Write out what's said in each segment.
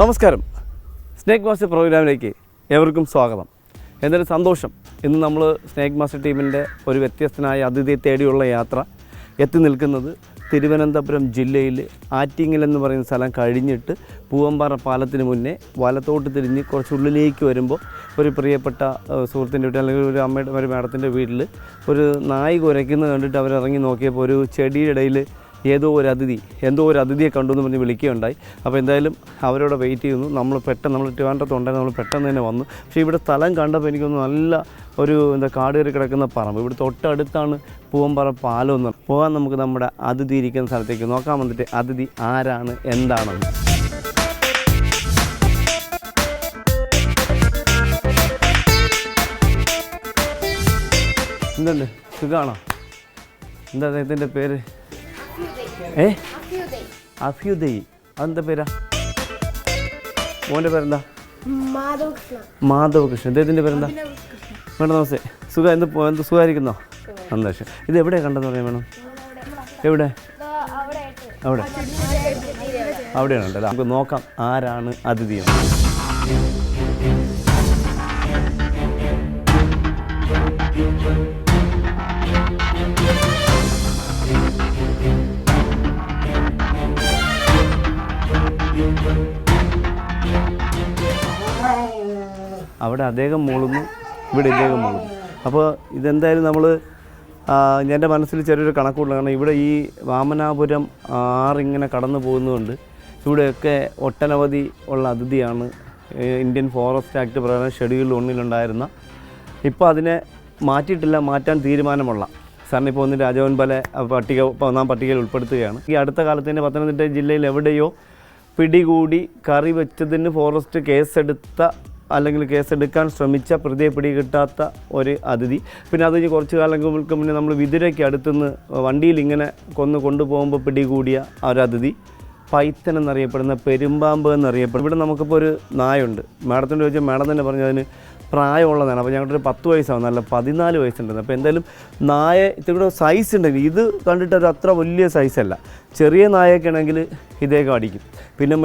നമസ്കാരം. Snake master പ്രോഗ്രാമിലേക്ക് ഏവർക്കും സ്വാഗതം. എന്തായാലും സന്തോഷം. ഇന്ന് നമ്മൾ സ്നേക്ക് മാസ്റ്റർ ടീമിന്റെ ഒരു വ്യത്യസ്തനായ അതിഥിയെ തേടിയുള്ള യാത്ര എത്തി നിൽക്കുന്നത് തിരുവനന്തപുരം ജില്ലയിൽ ആറ്റിങ്ങൽ എന്ന് പറയുന്ന സ്ഥലം കഴിഞ്ഞിട്ട് പൂവമ്പാറ പാലത്തിന് മുന്നേ വലത്തോട്ട് തിരിഞ്ഞ് കുറച്ചുള്ളിലേക്ക് വരുമ്പോൾ ഒരു പ്രിയപ്പെട്ട സുഹൃത്തിന്റെ വീട്ടിൽ അല്ലെങ്കിൽ ഒരു അമ്മയുടെ ഒരു മാഡത്തിന്റെ വീട്ടിൽ ഒരു നായി കുരയ്ക്കുന്നത് കണ്ടിട്ട് അവരിറങ്ങി നോക്കിയപ്പോൾ ഒരു ചെടിയുടെ ഇടയിൽ ഏതോ ഒരു അതിഥി എന്തോ ഒരു അതിഥിയെ കണ്ടു എന്ന് പറഞ്ഞ് വിളിക്കുകയുണ്ടായി. അപ്പോൾ എന്തായാലും അവരോട് വെയിറ്റ് ചെയ്യുന്നു. നമ്മൾ പെട്ടെന്ന് നമ്മൾ ട്രിവാൻഡ്രത്തുണ്ടായിരുന്നു നമ്മൾ പെട്ടെന്ന് തന്നെ വന്നു. പക്ഷേ ഇവിടെ സ്ഥലം കണ്ടപ്പോൾ എനിക്കൊന്ന് നല്ല ഒരു എന്താ കാട് കയറി കിടക്കുന്ന പറമ്പ്. ഇവിടെ തൊട്ടടുത്താണ് പൂവമ്പറ പാലം. എന്ന് പോകാൻ നമുക്ക് നമ്മുടെ അതിഥി ഇരിക്കുന്ന സ്ഥലത്തേക്ക് നോക്കാൻ വന്നിട്ട് അതിഥി ആരാണ് എന്താണെന്ന്. എന്തുണ്ട്? സുഖമാണോ? എന്താ അദ്ദേഹത്തിന്റെ പേര്? ഏ? അഫ്യുദയി. അതെന്താ പേരാ? മോന്റെ പേരെന്താ? മാധവകൃഷ്ണ. മാധവകൃഷ്ണൻ. ഇദ്ദേഹത്തിന്റെ പേരെന്താ? വേണം നമസ്തേ. സുഖം എന്ത് എന്ത് സുഖമായിരിക്കുന്നോ? സന്തോഷം. ഇത് എവിടെയാണ് കണ്ടെന്ന് പറയാൻ വേണം എവിടെ? അവിടെ. അവിടെയാണ് ഉണ്ട് നമുക്ക് നോക്കാം ആരാണ് അതിഥി അവിടെ അദ്ദേഹം മൂളുന്നു ഇവിടെ ഇദ്ദേഹം മൂളുന്നു. അപ്പോൾ ഇതെന്തായാലും നമ്മൾ എന്റെ മനസ്സിൽ ചെറിയൊരു കണക്കുള്ള കാരണം ഇവിടെ ഈ വാമനാപുരം ആറിങ്ങനെ കടന്നു പോകുന്നതുകൊണ്ട് ഇവിടെയൊക്കെ ഒട്ടനവധി ഉള്ള അതിഥിയാണ് ഇന്ത്യൻ ഫോറസ്റ്റ് ആക്ട് പ്രകാരം ഷെഡ്യൂൾ ഒന്നിലുണ്ടായിരുന്ന. ഇപ്പോൾ അതിനെ മാറ്റിയിട്ടില്ല മാറ്റാൻ തീരുമാനമുള്ള. സാറിന് ഇപ്പോൾ ഒന്ന് രാജവൻ പല പട്ടിക ഒന്നാം പട്ടികയിൽ ഉൾപ്പെടുത്തുകയാണ്. ഈ അടുത്ത കാലത്ത് തന്നെ പത്തനംതിട്ട ജില്ലയിൽ എവിടെയോ പിടികൂടി കറി വെച്ചതിന് ഫോറസ്റ്റ് കേസെടുത്ത അല്ലെങ്കിൽ കേസെടുക്കാൻ ശ്രമിച്ച പ്രതിയെ പിടികിട്ടാത്ത ഒരു അതിഥി. പിന്നെ അത് കഴിഞ്ഞ് കുറച്ച് കാലങ്ങൾക്ക് മുന്നേ നമ്മൾ വിതുരയ്ക്ക് അടുത്തുനിന്ന് വണ്ടിയിൽ ഇങ്ങനെ കൊന്ന് കൊണ്ടുപോകുമ്പോൾ പിടികൂടിയ ഒരു അതിഥി പൈത്തൻ എന്നറിയപ്പെടുന്ന പെരുമ്പാമ്പ് എന്നറിയപ്പെടും ഇവിടെ നമുക്കിപ്പോൾ ഒരു നായുണ്ട്. മാഡത്തിന്റെ ചോദിച്ചാൽ മാഡം തന്നെ പറഞ്ഞു അതിന് പ്രായമുള്ളതാണ്. അപ്പോൾ ഞങ്ങളുടെ ഒരു പത്ത് വയസ്സാവും. നല്ല പതിനാല് വയസ്സുണ്ടെന്ന്. അപ്പോൾ എന്തായാലും നായ ഇത്തിരി സൈസ് ഉണ്ടെങ്കിൽ ഇത് കണ്ടിട്ട് ഒരു അത്ര വലിയ സൈസല്ല ചെറിയ നായൊക്കെ ആണെങ്കിൽ ഇതേക്ക് അടിക്കും. പിന്നെ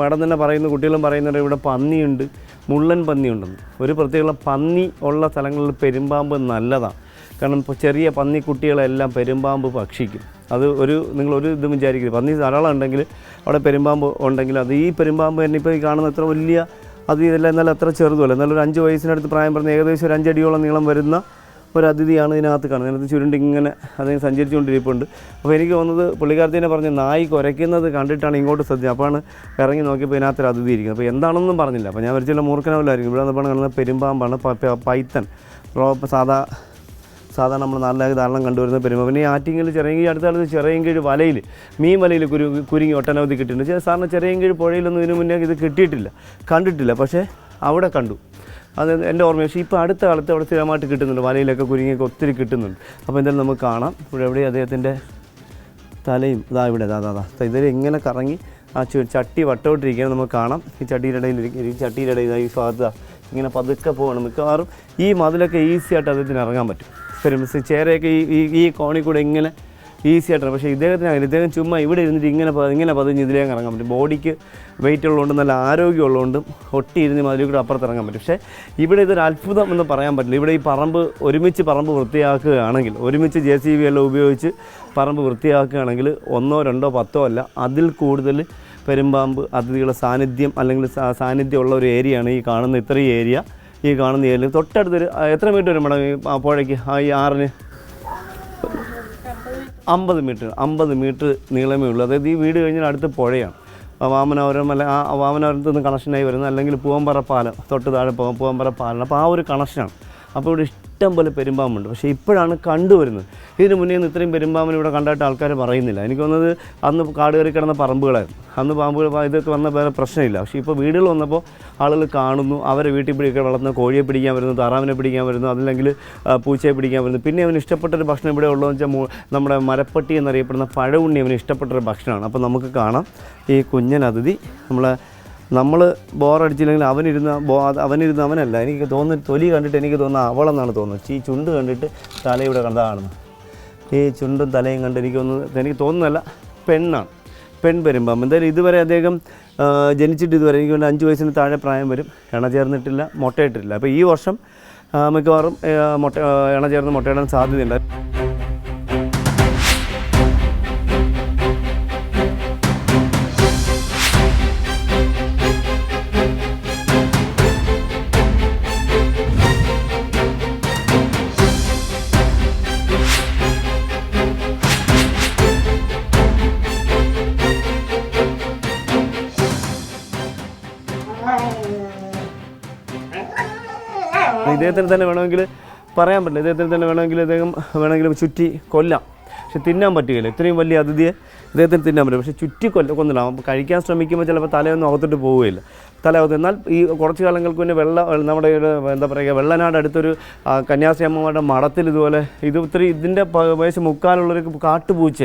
മേഡം തന്നെ പറയുന്ന കുട്ടികളും പറയുന്നുണ്ട് ഇവിടെ പന്നിയുണ്ട്. മുള്ളൻ പന്നിയുണ്ടെന്ന്. ഒരു പ്രത്യേക പന്നി ഉള്ള സ്ഥലങ്ങളിൽ പെരുമ്പാമ്പ് നല്ലതാണ്. കാരണം ഇപ്പോൾ ചെറിയ പന്നി പന്നിക്കുട്ടികളെല്ലാം പെരുമ്പാമ്പ് ഭക്ഷിക്കും. അത് ഒരു നിങ്ങൾ ഒരു ഇതും വിചാരിക്കരുത്. പന്നി ധാരാളം ഉണ്ടെങ്കിൽ അവിടെ പെരുമ്പാമ്പ് ഉണ്ടെങ്കിൽ അത് ഈ പെരുമ്പാമ്പ് തന്നെ ഇപ്പോൾ ഈ കാണുന്ന അത്ര വലിയ അത് ഇതെല്ലാം എന്നാലും അത്ര ചെറുതുമല്ല. എന്നാലും ഒരു അഞ്ച് വയസ്സിനടുത്ത് പ്രായം പറഞ്ഞ ഏകദേശം ഒരു അഞ്ചടിയോളം നീളം വരുന്ന ഒരു അതിഥിയാണ് ഇതിനകത്ത് കാണുന്നത്. ഇതിനകത്ത് ചുരുണ്ട് ഇങ്ങനെ അതിന് സഞ്ചരിച്ചുകൊണ്ടിരിപ്പുണ്ട്. അപ്പോൾ എനിക്ക് തോന്നുന്നത് പുള്ളിക്കാരത്തിനെ പറഞ്ഞ് നായി കുരയ്ക്കുന്നത് കണ്ടിട്ടാണ് ഇങ്ങോട്ട് ശ്രദ്ധ അപ്പോഴാണ് ഇറങ്ങി നോക്കിയപ്പോൾ ഇതിനകത്തൊരു അതിഥി ഇരിക്കുന്നത്. അപ്പോൾ എന്താണെന്നും പറഞ്ഞില്ല. അപ്പോൾ ഞാൻ വരച്ചുള്ള മൂർഖനവല്ലായിരിക്കും ഇവിടെ നിന്നപ്പോൾ കാണുന്ന പെരുമ്പാമ്പാണ് പൈത്തൻ സാധാ സാധാരണ നമ്മൾ നാട്ടിലേക്ക് ധാരാളം കണ്ടുവരുന്ന പെരുമ. പിന്നെ ഈ ആറ്റിങ്ങിൽ ചെറിയങ്കി അടുത്ത കാലത്ത് ചെറിയങ്കീഴ് വലയിൽ മീൻ വലയിൽ കുരു കുരുങ്ങി ഒട്ടനവധി കിട്ടിയിട്ടുണ്ട്. സാറിന് ചെറിയങ്കീഴ് പുഴയിലൊന്നും ഇതിനു മുന്നേ ഇത് കിട്ടിയിട്ടില്ല. കണ്ടിട്ടില്ല പക്ഷേ അവിടെ കണ്ടു. അത് എന്റെ ഓർമ്മ പക്ഷേ ഇപ്പോൾ അടുത്ത കാലത്ത് അവിടെ സ്ഥിരമായിട്ട് കിട്ടുന്നുണ്ട്. വലയിലൊക്കെ കുരുങ്ങിയൊക്കെ ഒത്തിരി കിട്ടുന്നുണ്ട്. അപ്പോൾ എന്തായാലും നമുക്ക് കാണാം. ഇവിടെ എവിടെ അദ്ദേഹത്തിന്റെ തലയും ഇതാ ഇവിടെ അതാ അതാ ഇതിൽ ഇങ്ങനെ കറങ്ങി ആ ചട്ടി വട്ടോട്ടിരിക്കുകയാണ് നമുക്ക് കാണാം. ഈ ചട്ടിയുടെ ഇടയിൽ. ഈ ചട്ടിയുടെ ഇടയിൽ ഈ ഭാഗത്ത് ഇങ്ങനെ പതുക്കെ പോകണം മിക്കവാറും ഈ മതിലൊക്കെ ഈസിയായിട്ട് അദ്ദേഹത്തിന് ഇറങ്ങാൻ പറ്റും. പെരുമസ് ചേരയൊക്കെ ഈ ഈ ഈ കൂടെ ഇങ്ങനെ ഈസി ആയിട്ടാണ്. പക്ഷേ ഇദ്ദേഹത്തിന് അങ്ങനെ ഇദ്ദേഹം ചുമ്മാ ഇവിടെ ഇരുന്നിട്ട് ഇങ്ങനെ ഇങ്ങനെ പതിഞ്ഞ് ഇതിലേക്ക് ഇറങ്ങാൻ പറ്റും. ബോഡിക്ക് വെയിറ്റ് ഉള്ളതുകൊണ്ട് നല്ല ആരോഗ്യമുള്ളതുകൊണ്ടും ഒട്ടി ഇരുന്ന് മതിൽ കൂടെ അപ്പുറത്ത് ഇറങ്ങാൻ പറ്റും. പക്ഷേ ഇവിടെ ഇതൊരു അത്ഭുതം എന്ന് പറയാൻ പറ്റില്ല. ഇവിടെ ഈ പറമ്പ് ഒരുമിച്ച് പറമ്പ് വൃത്തിയാക്കുകയാണെങ്കിൽ ഒരുമിച്ച് ജെ സി ബി എല്ലാം ഉപയോഗിച്ച് പറമ്പ് വൃത്തിയാക്കുകയാണെങ്കിൽ ഒന്നോ രണ്ടോ പത്തോ അല്ല അതിൽ കൂടുതൽ പെരുമ്പാമ്പ് അതിഥികളുടെ സാന്നിധ്യം അല്ലെങ്കിൽ സാന്നിധ്യം സാന്നിധ്യമുള്ള ഒരു ഏരിയയാണ് ഈ കാണുന്ന ഇത്രയും ഏരിയ ഈ കാണുന്ന ഏരിയ തൊട്ടടുത്തൊരു എത്ര മീറ്റർ വരും മേഡം ഈ ആ പുഴയ്ക്ക്? ആ ഈ ആറിന്? അമ്പത് മീറ്റർ അമ്പത് മീറ്റർ നീളമേ ഉള്ളൂ. അതായത് ഈ വീട് കഴിഞ്ഞാൽ അടുത്ത് പുഴയാണ്. വാമനപുരം അല്ല ആ വാമനപുരത്ത് നിന്ന് കണക്ഷനായി വരുന്നത് അല്ലെങ്കിൽ പൂവമ്പറ പാലം തൊട്ട് താഴെ പോകാം പൂവമ്പറ പാലം. അപ്പോൾ ആ ഒരു കണക്ഷനാണ് അപ്പോൾ ഇവിടെ ഇഷ്ടം പോലെ പെരുമ്പാമ്പുണ്ട്. പക്ഷേ ഇപ്പോഴാണ് കണ്ടുവരുന്നത്. ഇതിന് മുന്നേ ഒന്നും ഇത്രയും പെരുമ്പാമ്പിന് ഇവിടെ കണ്ടായിട്ട് ആൾക്കാർ പറയുന്നില്ല. എനിക്ക് തോന്നുന്നത് അന്ന് കാട് കയറി കിടന്ന പറമ്പുകളായിരുന്നു. അന്ന് പാമ്പുകൾ ഇതൊക്കെ വന്ന വേറെ പ്രശ്നമില്ല. പക്ഷേ ഇപ്പോൾ വീടുകൾ വന്നപ്പോൾ ആളുകൾ കാണുന്നു. അവരെ വീട്ടിൽ പിടിക്കാൻ വളർത്തുന്ന കോഴിയെ പിടിക്കാൻ വരുന്നു താറാവിനെ പിടിക്കാൻ വരുന്നു അതല്ലെങ്കിൽ പൂച്ചയെ പിടിക്കാൻ വരുന്നു. പിന്നെ അവന് ഇഷ്ടപ്പെട്ട ഒരു ഭക്ഷണം ഇവിടെ ഉള്ളതെന്ന് വെച്ചാൽ നമ്മുടെ മരപ്പട്ടി എന്നറിയപ്പെടുന്ന പഴവുണ്ണി അവന് ഇഷ്ടപ്പെട്ടൊരു ഭക്ഷണമാണ്. അപ്പോൾ നമുക്ക് കാണാം. ഈ കുഞ്ഞൻ അതിഥി നമ്മളെ നമ്മൾ ബോറടിച്ചില്ലെങ്കിൽ അവനിരുന്ന ബോ അവനിരുന്ന് അവനല്ല. എനിക്ക് തോന്നുന്നു തൊലി കണ്ടിട്ട് എനിക്ക് തോന്നുന്ന അവളെന്നാണ് തോന്നുന്നത്. ഈ ചുണ്ട് കണ്ടിട്ട് തലയുടെ കണ്ടതാണ് ഈ ചുണ്ടും തലയും കണ്ട് എനിക്ക് തോന്നുന്നത് എനിക്ക് തോന്നുന്നതല്ല പെണ്ണാണ്. പെൺ വരുമ്പം എന്തായാലും ഇതുവരെ അദ്ദേഹം ജനിച്ചിട്ട് ഇതുവരെ എനിക്ക് അഞ്ച് വയസ്സിന് താഴെ പ്രായം വരും. ഇണ ചേർന്നിട്ടില്ല മുട്ടയിട്ടിട്ടില്ല അപ്പോൾ ഈ വർഷം മിക്കവാറും മുട്ട ഇണ ചേർന്ന് മുട്ടയിടാൻ സാധ്യതയുണ്ട്. ഇദ്ദേഹത്തിന് തന്നെ വേണമെങ്കിൽ പറയാൻ പറ്റില്ല. ഇദ്ദേഹത്തിന് തന്നെ വേണമെങ്കിൽ ഇദ്ദേഹം വേണമെങ്കിൽ ചുറ്റി കൊല്ലാം. പക്ഷെ തിന്നാൻ പറ്റുകയില്ല ഇത്രയും വലിയ അതിഥിയെ ഇദ്ദേഹത്തിന് തിന്നാൻ പറ്റും പക്ഷേ ചുറ്റി കൊല്ല കൊന്നില്ല. കഴിക്കാൻ ശ്രമിക്കുമ്പോൾ ചിലപ്പോൾ തലയൊന്നും അകത്തോട്ട് പോവുകയില്ല. തലകത്ത് എന്നാൽ ഈ കുറച്ച് കാലങ്ങൾക്ക് മുന്നേ വെള്ള നമ്മുടെ എന്താ പറയുക വെള്ളനാട് അടുത്തൊരു ആ, കന്യാസ്ത്രീ അമ്മമാരുടെ മഠത്തിൽ ഇതുപോലെ ഇത് ഇത്തിരി ഇതിന്റെ വയസ്സ് മുക്കാലുള്ളൊരു കാട്ടുപൂച്ച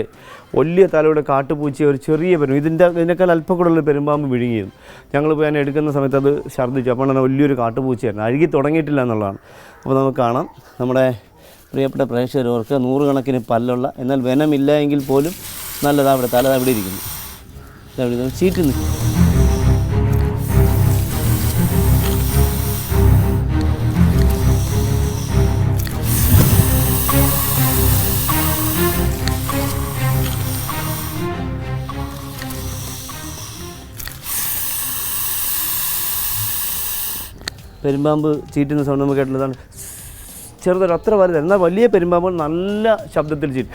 വലിയ തലയുടെ കാട്ടുപൂച്ച ഒരു ചെറിയ പെരും ഇതിന്റെ ഇതിനേക്കാൾ അല്പം കൂടുതൽ പെരുമ്പാമ്പ് വിഴുങ്ങിയിരുന്നു ഞങ്ങൾ പോയി അതിനെ എടുക്കുന്ന സമയത്ത് അത് ഛർദ്ദിച്ചു. അപ്പോൾ തന്നെ വലിയൊരു കാട്ടുപൂച്ചയായിരുന്നു. അഴുകി തുടങ്ങിയിട്ടില്ല എന്നുള്ളതാണ്. അപ്പോൾ നമുക്ക് കാണാം. നമ്മുടെ പ്രിയപ്പെട്ട പ്രേക്ഷകർക്ക് നൂറുകണക്കിന് പല്ലുള്ള എന്നാൽ വനമില്ല എങ്കിൽ പോലും നല്ലതാണ് അവിടെ തല അവിടെ ഇരിക്കുന്നു. അവിടെ ചീറ്റ് നിൽക്കും പെരുമ്പാമ്പ് ചീറ്റുന്ന സൗണ്ട് നമുക്ക് കേട്ടുള്ളതാണ് ചെറുതൊരു അത്ര വലുത്. എന്നാൽ വലിയ പെരുമ്പാമ്പ് നല്ല ശബ്ദത്തിൽ ചിരി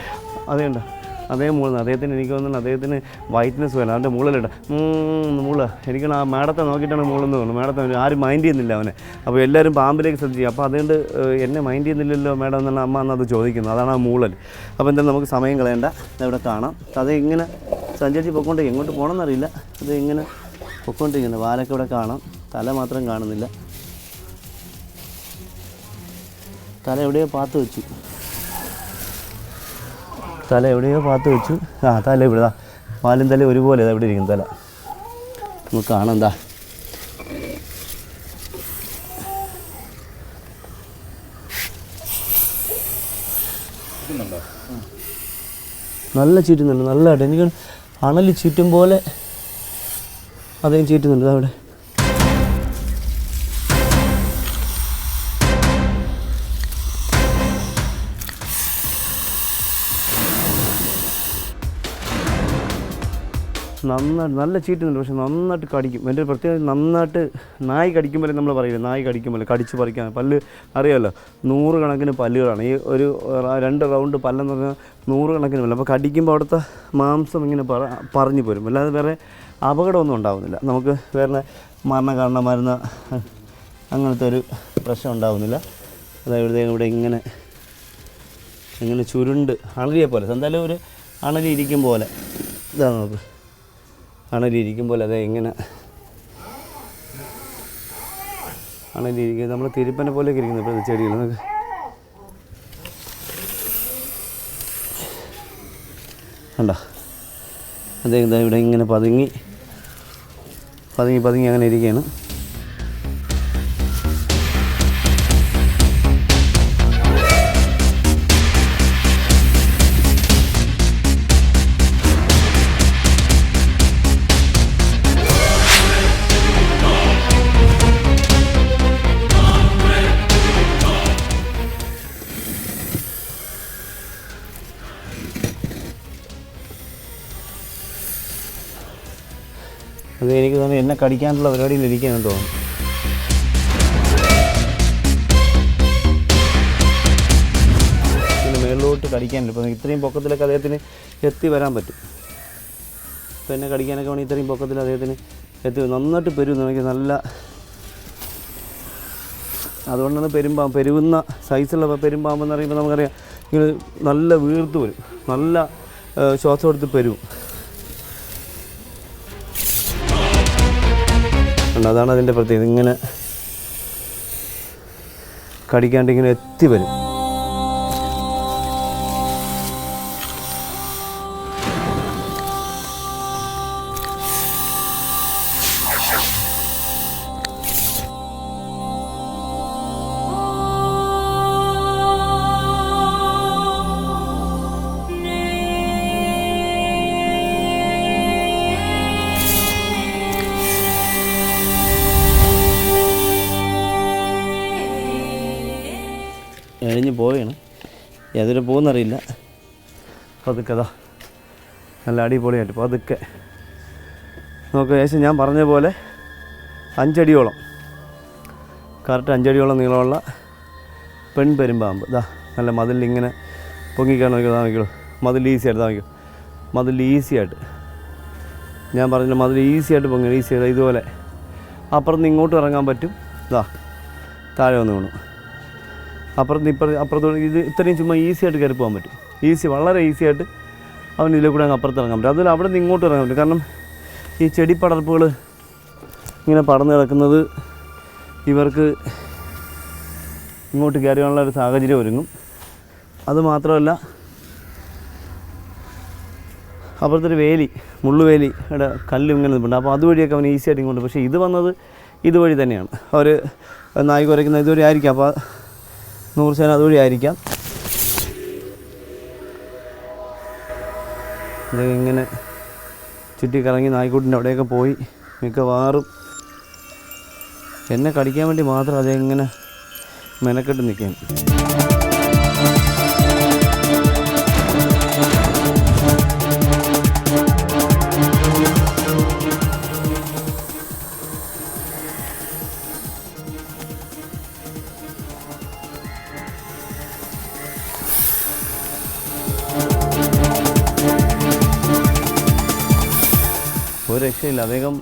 അതേണ്ട അതേ മൂളുന്നു അദ്ദേഹത്തിന് എനിക്ക് തോന്നുന്നു അദ്ദേഹത്തിന് വൈറ്റ്നസ് വേണം അവന്റെ മൂളലിട്ട മൂള എനിക്ക് ആ മാഡത്തെ നോക്കിയിട്ടാണ് മൂളെന്ന് തോന്നുന്നു. മാഡത്തെ ആരും മൈൻഡ് ചെയ്യുന്നില്ല അവനെ. അപ്പോൾ എല്ലാവരും പാമ്പിലേക്ക് ശ്രദ്ധിക്കും അപ്പോൾ അതുകൊണ്ട് എന്നെ മൈൻഡ് ചെയ്യുന്നില്ലല്ലോ മാഡം എന്നാണ് അമ്മ എന്നത് ചോദിക്കുന്നത് അതാണ് ആ മൂളൽ. അപ്പോൾ എന്തായാലും നമുക്ക് സമയം കളയണ്ട. ഇവിടെ കാണാം. അത് ഇങ്ങനെ സഞ്ചരിച്ച് പൊക്കോണ്ട് എങ്ങോട്ട് പോകണമെന്നറിയില്ല അത് ഇങ്ങനെ പൊക്കോണ്ടിരിക്കുന്നത് വാലൊക്കെ ഇവിടെ കാണാം. തല മാത്രം കാണുന്നില്ല. തല എവിടെയോ പാത്ത് വെച്ചു. തല എവിടെയോ പാത്ത് വെച്ചു. ആ തല ഇവിടെ പാലും തല ഒരുപോലെ എവിടെ ഇരിക്കും തല. നമുക്ക് കാണാം എന്താ നല്ല ചീറ്റുന്നുണ്ട് നല്ലതായിട്ട്. എനിക്ക് അണലി ചീറ്റും പോലെ അതേ ചീറ്റുന്നുണ്ട് അവിടെ നന്നായിട്ട് നല്ല ചീറ്റുന്നുണ്ട് പക്ഷെ നന്നായിട്ട് കടിക്കും. എന്റെ പ്രത്യേകത നന്നായിട്ട് നായി കടിക്കുമ്പോൾ നമ്മൾ പറയില്ല നായി കടിക്കുമ്പോൾ കടിച്ച് പറിക്കാൻ. പല്ല് അറിയാമല്ലോ നൂറുകണക്കിന് പല്ലുകളാണ്. ഈ ഒരു രണ്ട് റൗണ്ട് പല്ലെന്ന് പറഞ്ഞാൽ നൂറുകണക്കിന് പല്ല്. അപ്പോൾ കടിക്കുമ്പോൾ അവിടുത്തെ മാംസം ഇങ്ങനെ പറ പറഞ്ഞു പോരും. അല്ലാതെ വേറെ അപകടമൊന്നും ഉണ്ടാവുന്നില്ല. നമുക്ക് വേറെ മരണ കാരണം മരുന്ന് അങ്ങനത്തെ ഒരു പ്രശ്നം ഉണ്ടാകുന്നില്ല അതായത് ഇവിടെ ഇങ്ങനെ ഇങ്ങനെ ചുരുണ്ട് അണലിയെ പോലെ എന്തായാലും ഒരു അണലി ഇരിക്കും പോലെ. ഇതാണ് നോക്ക്. അണലി അത് എങ്ങനെ? അണലിരിക്കുക നമ്മൾ തിരുപ്പനെ പോലെ ഇരിക്കുന്നു ഇപ്പോൾ ചെടികൾ. കണ്ട? ഇതാ ഇവിടെ ഇങ്ങനെ പതുങ്ങി പതുങ്ങി പതുങ്ങി അങ്ങനെ ഇരിക്കുകയാണ്. എനിക്ക് തോന്നുന്നു എന്നെ കടിക്കാനുള്ള പരിപാടിയിൽ ഇരിക്കുകയാണെന്ന് തോന്നുന്നു മേളിലോട്ട് കടിക്കാനില്ല ഇപ്പം ഇത്രയും പൊക്കത്തിലൊക്കെ അദ്ദേഹത്തിന് എത്തി വരാൻ പറ്റും. ഇപ്പം എന്നെ കടിക്കാനൊക്കെ വേണമെങ്കിൽ ഇത്രയും പൊക്കത്തിൽ അദ്ദേഹത്തിന് എത്തി നന്നായിട്ട് പെരുന്നു എനിക്ക് നല്ല അതുകൊണ്ടാണ് പെരുമ്പാമ്പ് പെരുവുന്ന സൈസുള്ള പെരുമ്പാമ്പെന്ന് പറയുമ്പോൾ നമുക്കറിയാം ഇങ്ങനെ നല്ല വീർത്ത് വരും. നല്ല ശ്വാസം എടുത്ത് പെരും ഉണ്ട് അതാണ് അതിന്റെ പ്രത്യേകത. ഇങ്ങനെ കടിക്കാണ്ട് ഇങ്ങനെ എത്തി വരും. ഏതൊരു പോകുന്നറിയില്ല. പതുക്കെ അതാ നല്ല അടിപൊളിയായിട്ട് പതുക്കെ. നമുക്ക് ഏകദേശം ഞാൻ പറഞ്ഞ പോലെ അഞ്ചടിയോളം. കറക്റ്റ് അഞ്ചടിയോളം നീളമുള്ള പെൺപെരുമ്പാമ്പ്. ഇതാ നല്ല മതിലിൽ ഇങ്ങനെ പൊങ്ങിക്കാൻ നോക്കിയതാ നോക്കിയോ മതിൽ ഈസി ആയിട്ട് നോക്കിയോ മതിൽ ഈസി ആയിട്ട്. ഞാൻ പറഞ്ഞ മതിൽ ഈസി ആയിട്ട് പൊങ്ങി ഈസി ആയിട്ട് ഇതുപോലെ അപ്പുറത്ത് ഇങ്ങോട്ട് ഇറങ്ങാൻ പറ്റും. ഇതാ താഴെ വന്ന് വീണു. അപ്പുറത്ത് ഇപ്പുറത്ത് അപ്പുറത്തോട്ട് ഇത് ഇത്രയും ചുമ്മാ ഈസി ആയിട്ട് കയറി പോകാൻ പറ്റും. ഈസി വളരെ ഈസി ആയിട്ട് അവൻ ഇതിലെ കൂടെ അങ്ങ് അപ്പുറത്ത് ഇറങ്ങാൻ പറ്റും. അതുപോലെ അവിടെ നിന്ന് ഇങ്ങോട്ട് ഇറങ്ങാൻ പറ്റും. കാരണം ഈ ചെടി പടർപ്പുകൾ ഇങ്ങനെ പടർന്ന് കിടക്കുന്നത് ഇവർക്ക് ഇങ്ങോട്ട് കയറിയാനുള്ള ഒരു സാഹചര്യം ഒരുങ്ങും. അത് മാത്രമല്ല അപ്പുറത്തൊരു വേലി മുള്ളുവേലി ഇവിടെ കല്ല് ഇങ്ങനെ നിൽപ്പുണ്ട്. അപ്പോൾ അതുവഴിയൊക്കെ അവൻ ഈസി ആയിട്ട് ഇങ്ങോട്ട്. പക്ഷേ ഇത് വന്നത് ഇതുവഴി തന്നെയാണ്. അവർ നായി കുരയ്ക്കുന്ന ഇതുവഴി ആയിരിക്കാം. അപ്പോൾ നൂറ് ശതമാനം അതുവഴി ആയിരിക്കാം. ഇത് ഇങ്ങനെ ചുറ്റിക്കറങ്ങി നായ്ക്കൂട്ടിന്റെ അവിടെയൊക്കെ പോയി മിക്കവാറും എന്നെ കടിക്കാൻ വേണ്ടി മാത്രം അതെങ്ങനെ മെനക്കെട്ട് നിൽക്കുകയാണ്. രക്ഷയില്ല. അദ്ദേഹം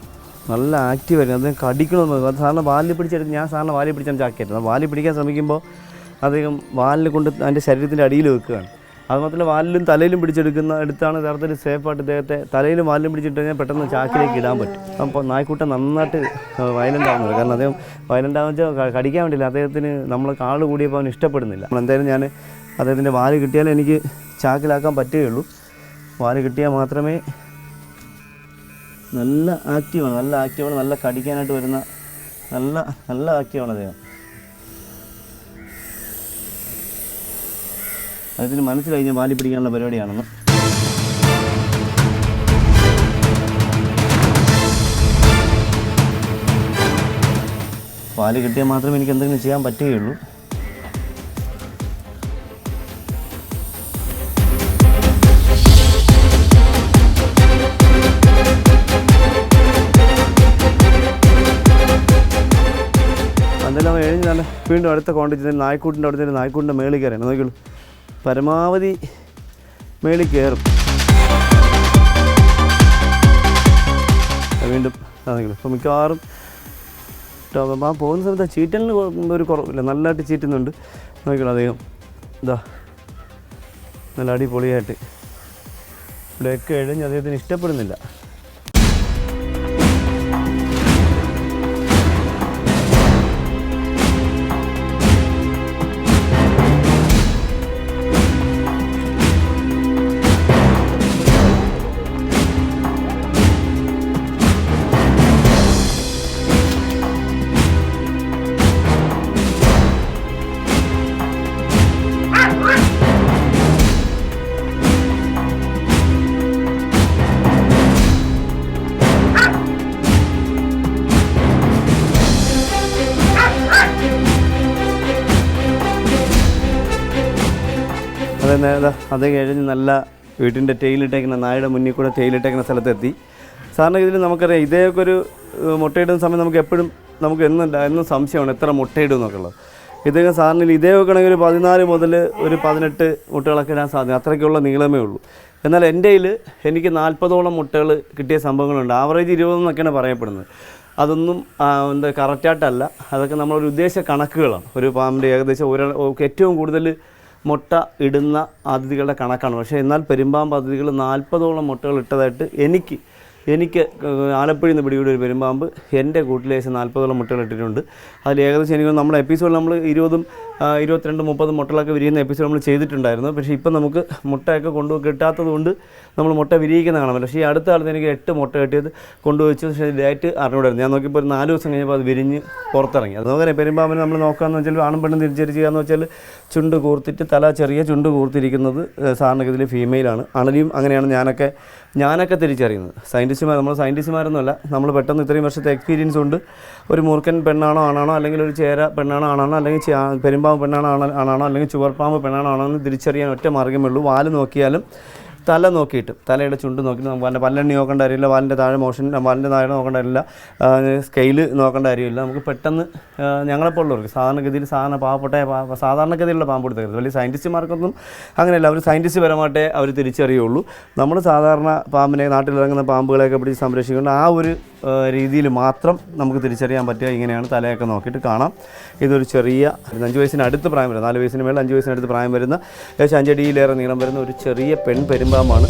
നല്ല ആക്റ്റീവ് ആയിരുന്നു. അദ്ദേഹം കടിക്കണമെന്ന് അത് സാറിന് വാലിൽ പിടിച്ചെടുത്ത് ഞാൻ സാറിന് വാലിൽ പിടിച്ചാൽ ചാക്കിയായിരുന്നു വാലിൽ പിടിക്കാൻ ശ്രമിക്കുമ്പോൾ അദ്ദേഹം വാലിൽ കൊണ്ട് അതിന്റെ ശരീരത്തിന്റെ അടിയിൽ വെക്കുകയാണ്. അതുമാത്രമല്ല വാലിലും തലയിലും പിടിച്ചെടുക്കുന്ന എടുത്താണ് യഥാർത്ഥത്തിൽ സേഫായിട്ട് ഇദ്ദേഹത്തെ തലയിലും വാലിലും പിടിച്ചിട്ട് കഴിഞ്ഞാൽ പെട്ടെന്ന് ചാക്കിലേക്ക് ഇടാൻ പറ്റും. അപ്പോൾ നായ്ക്കൂട്ടം നന്നായിട്ട് വയലന്റ് ആവുന്നത് കാരണം അദ്ദേഹം വയലന്റ് ആവുന്ന വെച്ചാൽ കടിക്കാൻ വേണ്ടിയില്ല. അദ്ദേഹത്തിന് നമ്മൾ കാൾ കൂടിയപ്പോൾ അവൻ ഇഷ്ടപ്പെടുന്നില്ല. എന്തായാലും ഞാൻ അദ്ദേഹത്തിന്റെ വാൽ കിട്ടിയാലേ എനിക്ക് ചാക്കിലാക്കാൻ പറ്റുകയുള്ളൂ. വാൽ കിട്ടിയാൽ മാത്രമേ നല്ല ആക്റ്റീവാണ് നല്ല ആക്റ്റീവാണ് നല്ല കടിക്കാനായിട്ട് വരുന്ന നല്ല നല്ല ആക്റ്റീവാണ് അദ്ദേഹം. അതിന് മനസ്സിലായി ഞാൻ വാലി പിടിക്കാനുള്ള പരിപാടിയാണെന്ന്. പാൽ കിട്ടിയാൽ മാത്രമേ എനിക്ക് എന്തെങ്കിലും ചെയ്യാൻ പറ്റുകയുള്ളൂ. വീണ്ടും അടുത്ത കോണ്ടക്റ്റ് നായ്ക്കൂട്ടിന്റെ അടുത്ത് നായ്ക്കൂട്ടിന്റെ മേളിൽ കയറിയാണ് നോക്കിയുള്ളൂ പരമാവധി മേളിൽ കയറും. വീണ്ടും അതെങ്കിലും ഇപ്പോൾ മിക്കവാറും ആ പോകുന്ന സമയത്ത് ചീറ്റലിന് ഒരു കുറവില്ല നല്ലതായിട്ട് ചീറ്റുന്നുണ്ട്. നോക്കിയുള്ളൂ അദ്ദേഹം. ഇതാ നല്ല അടിപൊളിയായിട്ട്. ഇവിടെയൊക്കെ എഴുതി അദ്ദേഹത്തിന് ഇഷ്ടപ്പെടുന്നില്ല. അത് കഴിഞ്ഞ് നല്ല വീട്ടിന്റെ ടെയിലിട്ടേക്കുന്ന നായുടെ മുന്നിൽ കൂടെ ടെയിലിട്ടേക്കുന്ന സ്ഥലത്തെത്തി. സാറിന് ഇതിൽ നമുക്കറിയാം ഇതേയൊക്കെ ഒരു മുട്ടയിടുന്ന സമയം നമുക്ക് എപ്പോഴും നമുക്ക് എന്നും എന്നും സംശയമാണ് എത്ര മുട്ടയിടും എന്നൊക്കെ ഉള്ളത് ഇദ്ദേഹം സാറിന് ഇതേ വെക്കണമെങ്കിൽ ഒരു പതിനാല് മുതൽ ഒരു പതിനെട്ട് മുട്ടകളൊക്കെ ഇടാൻ സാധ്യത അത്രയ്ക്കുള്ള നീളമേ ഉള്ളൂ. എന്നാൽ എന്റെ കയ്യിൽ എനിക്ക് നാൽപ്പതോളം മുട്ടകൾ കിട്ടിയ സംഭവങ്ങളുണ്ട്. ആവറേജ് ഇരുപതെന്നൊക്കെയാണ് പറയപ്പെടുന്നത്. അതൊന്നും എന്താ കറക്റ്റായിട്ടല്ല അതൊക്കെ നമ്മളൊരു ഉദ്ദേശ കണക്കുകളാണ്. ഒരു പാമ്പിന്റെ ഏകദേശം ഒരു ഏറ്റവും കൂടുതൽ മുട്ട ഇടുന്ന അതിഥികളുടെ കണക്കാണ്. പക്ഷേ എന്നാൽ പെരുമ്പാമ്പ് അതിഥികൾ നാൽപ്പതോളം മുട്ടകൾ ഇട്ടതായിട്ട് എനിക്ക് എനിക്ക് ആലപ്പുഴയിൽ നിന്ന് പിടികൂടി ഒരു പെരുമ്പാമ്പ് എന്റെ കൂട്ടിൽ ഏകദേശം നാൽപ്പതോളം മുട്ടകൾ ഇട്ടിട്ടുണ്ട്. അതിൽ ഏകദേശം എനിക്ക് നമ്മുടെ എപ്പിസോഡിൽ നമ്മൾ ഇരുപതും ഇരുപത്തിരണ്ടും മുപ്പതും മുട്ടകളൊക്കെ വിരിയുന്ന എപ്പിസോഡ് നമ്മൾ ചെയ്തിട്ടുണ്ടായിരുന്നു. പക്ഷേ ഇപ്പം നമുക്ക് മുട്ടയൊക്കെ കൊണ്ടുപോയി കിട്ടാത്തത് കൊണ്ട് നമ്മൾ മുട്ട വിരിയിക്കുന്ന കാണാൻ പറ്റില്ല. പക്ഷേ ഈ അടുത്ത കാലത്ത് എനിക്ക് എട്ട് മുട്ട കിട്ടിയത് കൊണ്ടുവച്ചു പക്ഷേ ഡേറ്റ് അറിഞ്ഞുകൊണ്ടായിരുന്നു ഞാൻ നോക്കിയപ്പോൾ ഒരു നാല് ദിവസം കഴിഞ്ഞപ്പോൾ അത് വിരിഞ്ഞ് പുറത്തിറങ്ങി. അത് നോക്കാൻ പെരുമ്പാമ്പിനെ നമ്മൾ നോക്കാമെന്ന് വെച്ചാൽ ആണും പെണ്ണും തിരിച്ചറിയുക എന്ന് വെച്ചാൽ ചുണ്ട് കൂർത്തിട്ട് തല ചെറിയ ചുണ്ട് കൂർത്തിരിക്കുന്നത് ഇതിൽ ഫീമെയിലാണ് അണലിയും അങ്ങനെയാണ് ഞാനൊക്കെ ഞാനൊക്കെ തിരിച്ചറിയുന്നത്. സയന്റിസ്റ്റുമാർ നമ്മൾ സയന്റിസ്റ്റുമാരൊന്നുമല്ല നമ്മൾ പെട്ടെന്ന് ഇത്രയും വർഷത്തെ എക്സ്പീരിയൻസ് ഉണ്ട്. ഒരു മൂർഖൻ പെണ്ണാണോ ആണാണോ അല്ലെങ്കിൽ ഒരു ചേര പെണ്ണാണോ ആണാണോ അല്ലെങ്കിൽ പെരുമ്പാമ്പ് പെണ്ണാണോ ആണോ- ആണാണോ അല്ലെങ്കിൽ ചുവർപ്പാമ്പ് പെണ്ണാണോ ആണോ എന്ന് തിരിച്ചറിയാൻ ഒറ്റ മാർഗമേ ഉള്ളൂ. വാൽ നോക്കിയാലും തല നോക്കിയിട്ട് തലയുടെ ചുണ്ട് നോക്കിയിട്ട് വാലിന്റെ പല്ലെണ്ണി നോക്കേണ്ട കാര്യമില്ല വാലിന്റെ താഴെ മോഷൻ വാലിന്റെ താഴെ നോക്കേണ്ട കാര്യമില്ല. സ്കെയിൽ നോക്കേണ്ട കാര്യമില്ല. നമുക്ക് പെട്ടെന്ന് ഞങ്ങളെപ്പോലുള്ളവർക്ക് സാധാരണഗതിയിൽ സാധാരണ പാവപ്പെട്ട സാധാരണഗതിയിലുള്ള പാമ്പ് കൊടുത്തത് വലിയ സയന്റിസ്റ്റുമാർക്കൊന്നും അങ്ങനെയല്ല. അവർ സയന്റിസ്റ്റ് പരമായിട്ടേ അവർ തിരിച്ചറിയുള്ളൂ. നമ്മൾ സാധാരണ പാമ്പിനെ നാട്ടിലിറങ്ങുന്ന പാമ്പുകളെയൊക്കെ പിടിച്ച് സംരക്ഷിക്കേണ്ട ആ ഒരു രീതിയിൽ മാത്രം നമുക്ക് തിരിച്ചറിയാൻ പറ്റുക. ഇങ്ങനെയാണ് തലയൊക്കെ നോക്കിയിട്ട് കാണാം. ഇതൊരു ചെറിയ അഞ്ച് വയസ്സിന് അടുത്ത് പ്രായം വരുന്ന നാല് വയസ്സിന് മേലെ അഞ്ച് വയസ്സിന് അടുത്ത് പ്രായം വരുന്ന ഏകദേശം അഞ്ചടിയിലേറെ നീളം വരുന്ന ഒരു ചെറിയ പെൺ പെരുമ്പാമ്പാണ്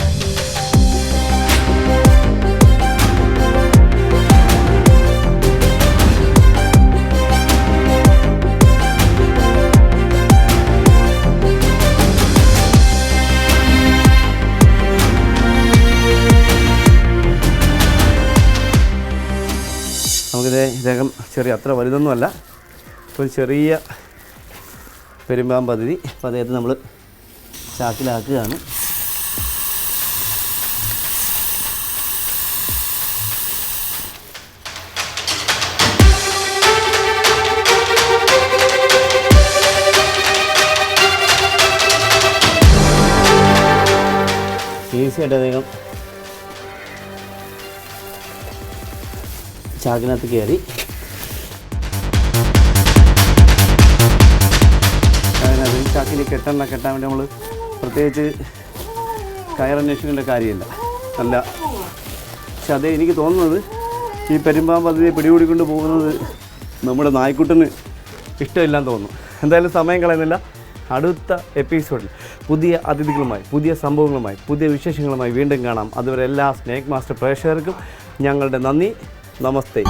നമുക്കിത് ഇദ്ദേഹം ചെറിയ അത്ര വലുതൊന്നുമല്ല. ഒരു ചെറിയ പെരുമ്പാമ്പ് പദ്ധതി അപ്പോൾ അദ്ദേഹത്തെ നമ്മൾ ചാക്കിലാക്കുകയാണ്. ഈസിയായിട്ട് അദ്ദേഹം ചാക്കിനകത്ത് കയറി. അതിനകത്ത് കെട്ടണ്ട കെട്ടാൻ വേണ്ടി നമ്മൾ പ്രത്യേകിച്ച് കയറന്വേഷിക്കേണ്ട കാര്യമില്ല. അല്ല. പക്ഷെ അതേ എനിക്ക് തോന്നുന്നത് ഈ പെരുമ്പാമ്പ് പദ്ധതിയെ പിടികൂടിക്കൊണ്ട് പോകുന്നത് നമ്മുടെ നായ്ക്കുട്ടന് ഇഷ്ടമില്ലാന്ന് തോന്നുന്നു. എന്തായാലും സമയം കളയുന്നില്ല. അടുത്ത എപ്പിസോഡിൽ പുതിയ അതിഥികളുമായി പുതിയ സംഭവങ്ങളുമായി പുതിയ വിശേഷങ്ങളുമായി വീണ്ടും കാണാം. അതുവരെ എല്ലാ സ്നേക് മാസ്റ്റർ പ്രേക്ഷകർക്കും ഞങ്ങളുടെ നന്ദി. നമസ്തേ.